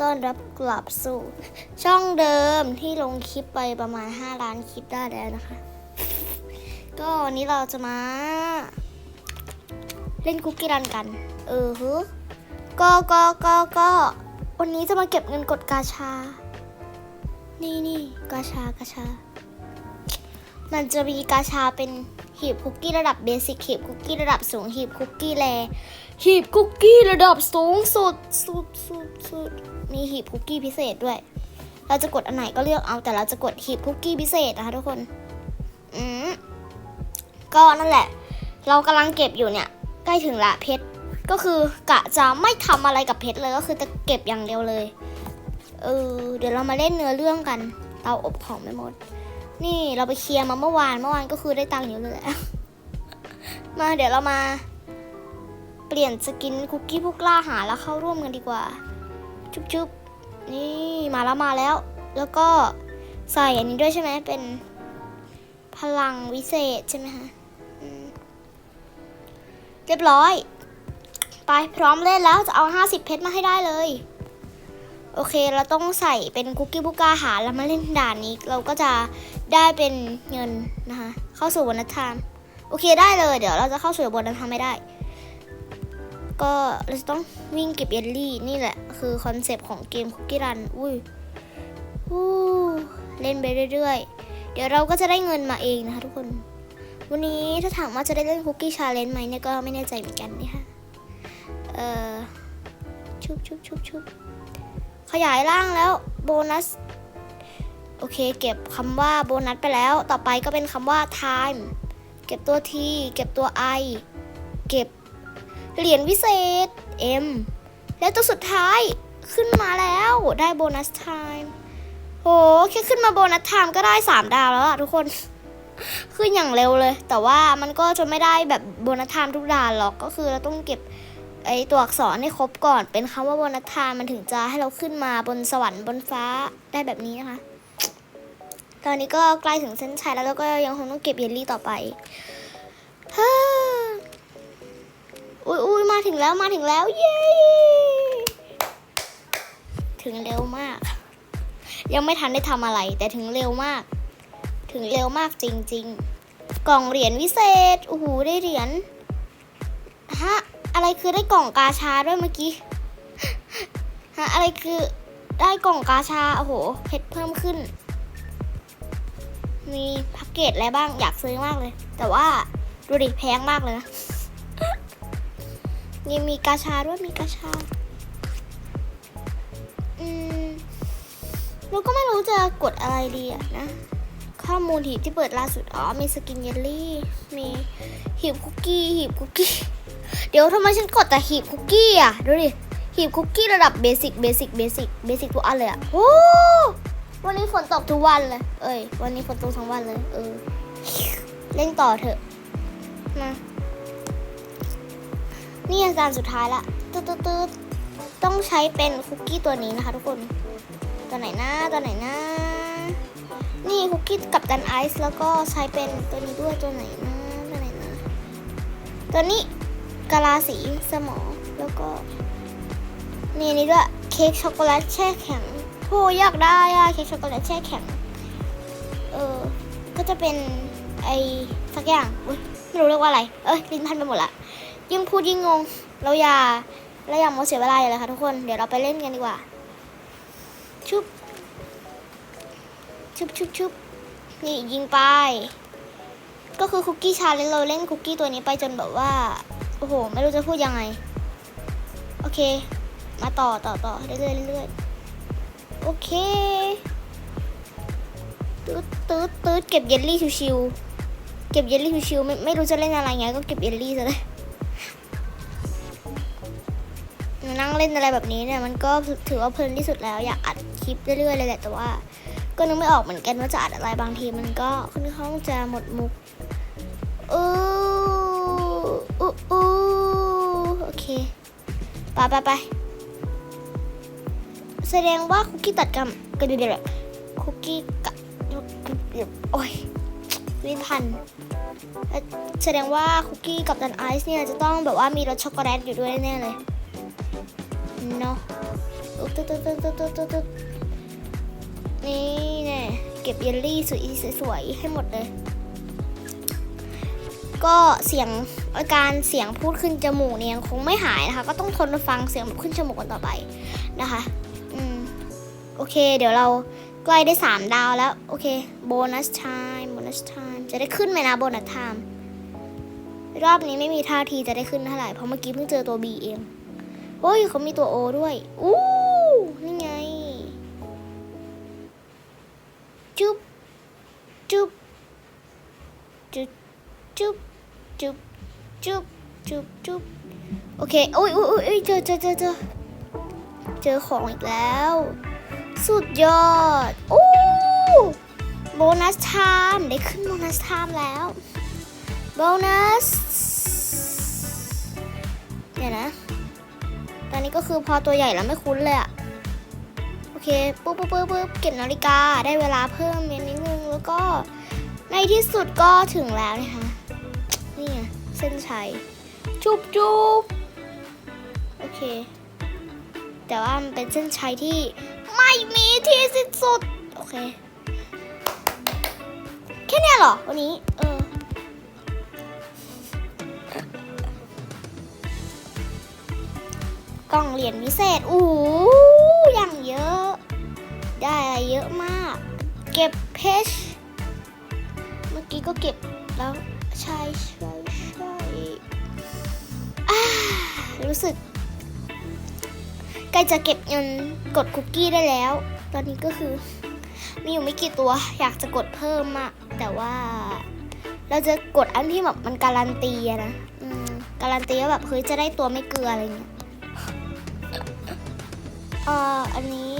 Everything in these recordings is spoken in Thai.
ต้อนรับกลับสู่ ช่องเดิมที่ลงคลิปไปประมาณ 5 ล้านคลิปได้แล้วนะคะ ก็วันนี้เราจะมา เล่นคุกกี้รันกัน เออฮึก็ก็ก็ก็วันนี้จะมาเก็บเงินกดกาชา นี่นี่กาชากาชา มันจะมีกาชาเป็น หีบคุกกี้ระดับเบสิกหีบคุกกี้ระดับสูงหีบคุกกี้แรหีบคุกกี้ระดับสูงสุดสุดสุดสุดมีหีบคุกกี้พิเศษด้วย เราจะกดอันไหนก็เลือกเอาแต่เราจะกดหีบคุกกี้พิเศษนะคะทุกคนอืมก็นั่นแหละ เรากำลังเก็บอยู่เนี่ย ใกล้ถึงละเพชรก็คือกะจะไม่ทำอะไรกับเพชรเลยก็คือจะเก็บอย่างเดียวเลยเออเดี๋ยวเรามาเล่นเนื้อเรื่องกัน เตาอบของไม่หมด นี่เราไปเคลียร์มาเมื่อวานเมื่อวานก็คือได้ตังค์เยอะเลยแหละมาเดี๋ยวเรามา เปลี่ยนสกินคุกกี้พวกล่าหาแล้วเข้าร่วมกันดีกว่า ชุบชุบนี่มาแล้วมาแล้ว แล้วก็ใส่อันนี้ด้วยใช่ไหมเป็นพลังวิเศษใช่ไหมคะเรียบร้อย ไปพร้อมเล่นแล้วจะเอา 50 เพชรมาให้ได้เลย โอเคเราต้องใส่เป็นคุกกี้บุกกาหาแล้วมาเล่นด่านนี้ เราก็จะ ได้เป็นเงินนะคะ เข้าสู่บนนัทามโอเคได้เลย เดี๋ยวเราจะเข้าสู่บนนัทามไม่ได้ ก็เราจะต้องวิ่งเก็บเยลลี่นี่แหละ คือคอนเซปต์ของเกมคุกกี้รันอุ้ยอู้เล่นไปเรื่อยๆ เดี๋ยวเราก็จะได้เงินมาเองนะคะทุกคน วันนี้ถ้าถามว่าจะได้เล่นคุกกี้ชาเลนจ์ไหมเนี่ยก็ไม่แน่ใจเหมือนกันนี่ยค่ะเอ่อชุบชุบชุบชุบขยายร่างแล้วโบนัส โอเค เก็บคำว่าโบนัสไปแล้ว ต่อไปก็เป็นคำว่า time เก็บตัว T เก็บตัว I เก็บเหรียญวิเศษ M แล้วตัวสุดท้ายขึ้นมาแล้วได้โบนัส time โหแค่ขึ้นมาโบนัส time ก็ได้ 3 ดาวแล้วอะทุกคนขึ้นอย่างเร็วเลย แต่ว่ามันก็จะไม่ได้แบบโบนัส time ทุกด่านหรอกก็คือเราต้องเก็บไอตัวอักษรให้ครบก่อน เป็นคำว่าโบนนัทานมันถึงจะให้เราขึ้นมาบนสวรรค์บนฟ้าได้แบบนี้นะคะ ตอนนี้ก็ใกล้ถึงเส้นชัยแล้วแล้วก็ยังคงต้องเก็บเยลลี่ต่อไปฮ่าอุ้ยอุ้ยมาถึงแล้วมาถึงแล้วเย้ถึงเร็วมาก ยังไม่ทันได้ทำอะไร แต่ถึงเร็วมาก ถึงเร็วมากจริง ๆ กล่องเหรียญวิเศษโอ้โหได้เหรียญฮะอะไรคือได้กล่องกาชาด้วยเมื่อกี้ฮะอะไรคือได้กล่องกาชาโอ้โหเพชรเพิ่มขึ้น มีแพ็กเกจอะไรบ้างอยากซื้อมากเลย แต่ว่าดูดิแพงมากเลยนะี่มีกาชาด้วยมีกาชา อืมเราก็ไม่รู้จะกดอะไรดีอะนะ ข้อมูลหีบที่เปิดล่าสุด อ๋อ มีสกินเยลลี่ มีหีบคุกกี้ หีบคุกกี้ เดี๋ยวทำไมฉันกดแต่หีบคุกกี้อะดูดิ หีบคุกกี้ระดับเบสิก เบสิก เบสิก เบสิกทุกอันเลยอะโอ้ วันนี้ฝนตกทุกวันเลย เอ้ย วันนี้ฝนตกทั้งวันเลย เออ เล่นต่อเถอะ มา นี่อาจารย์สุดท้ายละตืดตืดต้องใช้เป็นคุกกี้ตัวนี้นะคะทุกคน ตัวไหนนะตัวไหนนะนี่คุกกี้กับตันไอซ์แล้วก็ใช้เป็นตัวนี้ด้วยตัวไหนนะตัวไหนนะตัวนี้กะลาสีสมองแล้วก็นี่นี่ด้วยเค้กช็อกโกแลตแช่แข็ง โหอยากได้อะเค้กช็อกโกแลตแช่แข็ง เออ ก็จะเป็นไอสักอย่างอุ้ยไม่รู้เรียกว่าอะไร เอ้ยลิ้นพันไปหมดละ ยิ่งพูดยิ่งงง เราอย่าเราอย่าโมเสียเวลาเลยค่ะทุกคน เดี๋ยวเราไปเล่นกันดีกว่า ชุบ ชุบชุบชุบนี่ยิงไป ก็คือคุกกี้ชาเลนเราเล่นคุกกี้ตัวนี้ไปจนแบบว่า โอ้โห ไม่รู้จะพูดยังไง โอเค มาต่อต่อต่อเรื่อยเรื่อย โอเคตืดตืดตืดเก็บเยลลี่ชิวๆเก็บเยลลี่ชิวๆไม่ไม่รู้จะเล่นอะไรไงก็เก็บเยลลี่ซะเลยนั่งเล่นอะไรแบบนี้เนี่ยมันก็ถือว่าเพลินที่สุดแล้วอยากอัดคลิปเรื่อยๆเลยแหละแต่ว่า ก็นึกไม่ออกเหมือนกันว่าจะอัดอะไรบางทีมันก็ค่อนข้างจะหมดมุกอู้อู้อู้โอเคไปไปไป แสดงว่าคุกกี้ตัดกับกระดูเดือคุกกี้กับโอ้ยลิ้นพัน แสดงว่าคุกกี้กับดันไอซ์เนี่ยจะต้องแบบว่ามีรสช็อกโกแลตอยู่ด้วยแน่เลยเนาะอุ๊ดตึ๊ดตึ๊ดตึ๊ดตึ๊ดตึ๊ดนี่แน่เก็บเยลลี่สวยๆให้หมดเลย ก็เสียงอาการเสียงพูดขึ้นจมูกเนี่ยคงไม่หายนะคะ ก็ต้องทนฟังเสียงขึ้นจมูกกันต่อไปนะคะ โอเค เดี๋ยวเราใกล้ได้ 3 ดาวแล้ว โอเคโบนัสไทม์โบนัสไทม์จะได้ขึ้นไหมนะโบนัสไทม์รอบนี้ไม่มีท่าทีจะได้ขึ้นเท่าไหร่เพราะเมื่อกี้เพิ่งเจอตัว B เองโอ้ยเขามีตัว O ด้วยอู้นี่ไงจุ๊บจุ๊บจุ๊บจุ๊บจุ๊บจุ๊บจุ๊บจุ๊บโอเคโอ้ยโอ้ยโอ้ยเจอเจอเจอเจอเจอของอีกแล้ว สุดยอดโอ้โบนัสไทม์ได้ขึ้นโบนัสไทม์แล้วโบนัสเนี่ยนะ ตอนนี้ก็คือพอตัวใหญ่แล้วไม่คุ้นเลยอะโอเคปุ๊บปุ๊บปุ๊บปุ๊บเก็บนาฬิกาได้เวลาเพิ่มนิดนึงแล้วก็ในที่สุดก็ถึงแล้วนะคะนี่เส้นชัย จุบจุบโอเค แต่ว่ามันเป็นเส้นชัยที่ไม่มีที่สิ้นสุด โอเค แค่เนี้ยหรอ วันนี้ เออ กล่องเหรียญพิเศษ อู้อย่างเยอะ ได้อะไรเยอะมาก เก็บเพชรเมื่อกี้ก็เก็บแล้วใช่ใช่ใช่รู้สึก ใกล้จะเก็บเงินกดคุกกี้ได้แล้ว ตอนนี้ก็คือ มีอยู่ไม่กี่ตัว อยากจะกดเพิ่มอะแต่ว่า เราจะกดอันที่แบบมันการันตีนะการันตีว่าแบบเฮ้ยจะได้ตัวไม่เกลืออะไรเงี้ยเอ่ออันนี้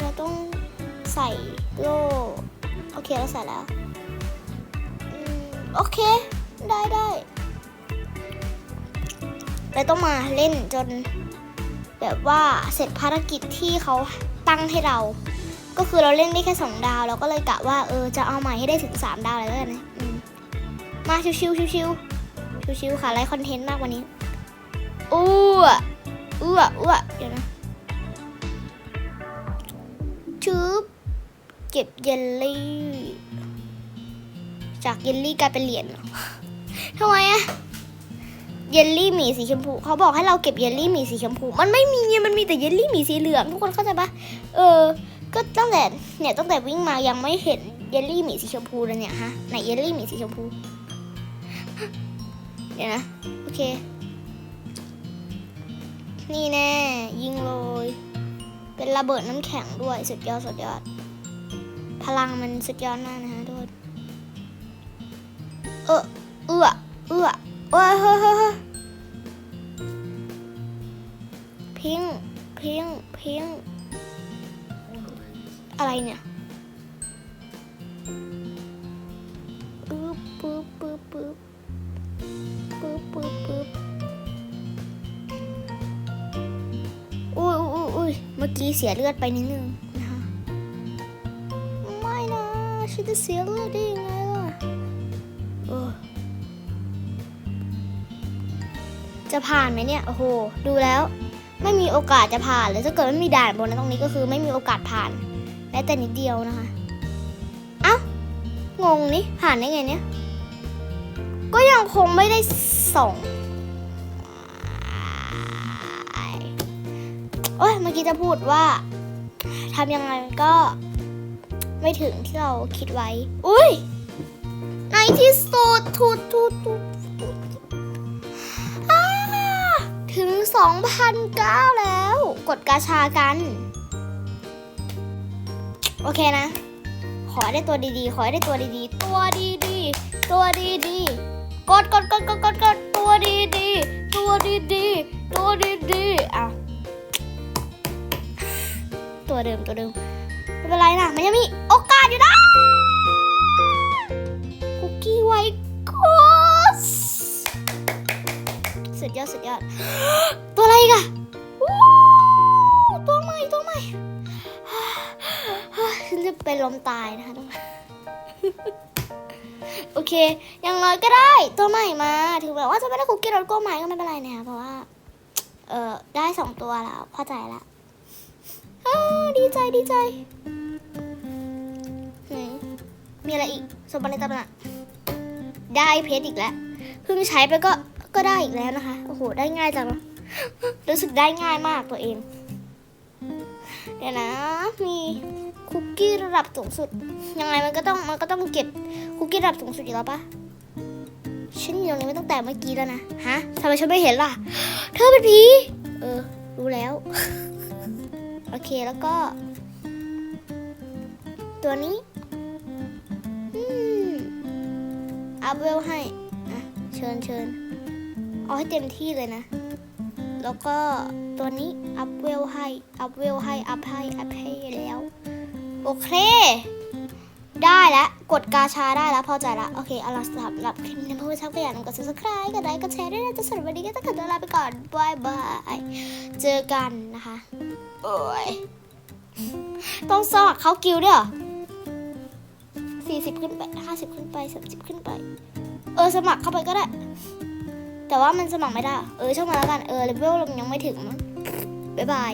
เราต้องใส่โล่โอเคเราใส่แล้วอืมโอเค ได้ได้เราต้องมาเล่นจน แบบว่าเสร็จภารกิจที่เขาตั้งให้เรา ก็คือเราเล่นได้แค่สองดาว เราก็เลยกะว่าเออจะเอาใหม่ให้ได้ถึงสามดาวเลยแล้วกันนะมาชิวชิวชิวชิวชิวชิวๆค่ะไลฟ์คอนเทนต์มากวันนี้อู้อะอู้อะอู้อะเดี๋ยวนะชืบเก็บเยลลี่ จากเยลลี่กลายเป็นเหรียญเหรอทำไมอะ เยลลี่หมีสีชมพูเขาบอกให้เราเก็บเยลลี่หมีสีชมพู มันไม่มีมันมีแต่เยลลี่หมีสีเหลืองทุกคนเข้าใจปะเออ ก็ตั้งแต่เนี่ยตั้งแต่วิ่งมายังไม่เห็นเยลลี่หมีสีชมพูเลยเนี่ยฮะไหนเยลลี่หมีสีชมพูเดี๋ยวนะโอเค นี่แน่ ยิงเลยเป็นระเบิดน้ำแข็งด้วยสุดยอดสุดยอด พลังมันสุดยอดมากนะฮะทุกคนเออเอื้อเอื้อโอ้เฮ้ย พิงอะไรเนี่ยปึ๊บปึ๊บปึ๊บปึ๊บปึ๊บปึ๊บปึ๊บอุ้ยอุ้ยอุ้ยเมื่อกี้เสียเลือดไปนิดนึงนะคะไม่นะฉันจะเสียเลือดได้ยังไงล่ะจะผ่านไหมเนี่ย โอ้โห ดูแล้ว ไม่มีโอกาสจะผ่านเลยถ้าเกิดไม่มีด่านบนนะตรงนี้ก็คือไม่มีโอกาสผ่านแม้แต่นิดเดียวนะคะ เอ้างงนี่ผ่านได้ไงเนี่ย ก็ยังคงไม่ได้ส่งโอ้ยเมื่อกี้จะพูดว่าทำยังไงก็ไม่ถึงที่เราคิดไว้ อุ้ยในที่สุดทุดทุดทุด 2,009 แล้ว กดกาชากัน โอเคนะ ขอได้ตัวดีๆ ขอได้ตัวดีๆ ตัวดีๆ ตัวดีๆ กดกดกดกดกดกดตัวดีๆ ตัวดีๆ ตัวดีๆ อะ ตัวเดิมตัวเดิมไม่เป็นไรนะ มันยังมีโอกาสอยู่นะ สุดยอดสุดยอด ตัวอะไรกอะตัวใหม่ตัวใหม่ฉันจะเป็นลมตายนะคะทุกคนโอเค อย่างน้อยก็ได้ ตัวใหม่มา ถึงแบบว่าจะไม่ได้คุกกี้รสโก้ใหม่ก็ไม่เป็นไรนะคะเพราะว่า เออได้สองตัวแล้วเข้าใจละอ้วดีใจดีใจไหนมีอะไรอีกสมบัติในตำนานได้เพชรอีกแล้วเพิ่งใช้ไปก็ ก็ได้อีกแล้วนะคะ โอ้โห ได้ง่ายจัง รู้สึกได้ง่ายมากตัวเอง เดี๋ยวนะ มีคุกกี้ระดับสูงสุด ยังไงมันก็ต้องมันก็ต้องเก็บคุกกี้ระดับสูงสุดอยู่แล้วปะฉันอยู่ตรงนี้มาตั้งแต่เมื่อกี้แล้วนะ ฮะทำไมฉันไม่เห็นล่ะ เธอเป็นผี เออ รู้แล้ว โอเค แล้วก็ ตัวนี้อืมอัพเวลให้ อะ เชิญเชิญ เอาให้เต็มที่เลยนะ แล้วก็ตัวนี้อัพเวลให้ อัพเวลให้ อัพให้ อัพให้แล้ว โอเค ได้แล้ว กดกาชาได้แล้วพอใจละ โอเคเอาล่ะสำหรับคลิปนี้เพื่อนๆชอบก็อย่าลืมกด subscribe กดไลค์ กดแชร์ด้วยนะจะสำหรับวันนี้ก็ต้องขอตัวลาไปก่อนบายบาย เจอกันนะคะ โอ้ย ต้องสมัครเข้ากิลด์ด้วยเหรอสี่สิบขึ้นไปห้าสิบขึ้นไปสามสิบขึ้นไป เออ สมัครเข้าไปก็ได้ แต่ว่ามันสมัครไม่ได้ เออช่างมาแล้วกัน เออเลเวลเรายังไม่ถึงมั้งบ๊ายบาย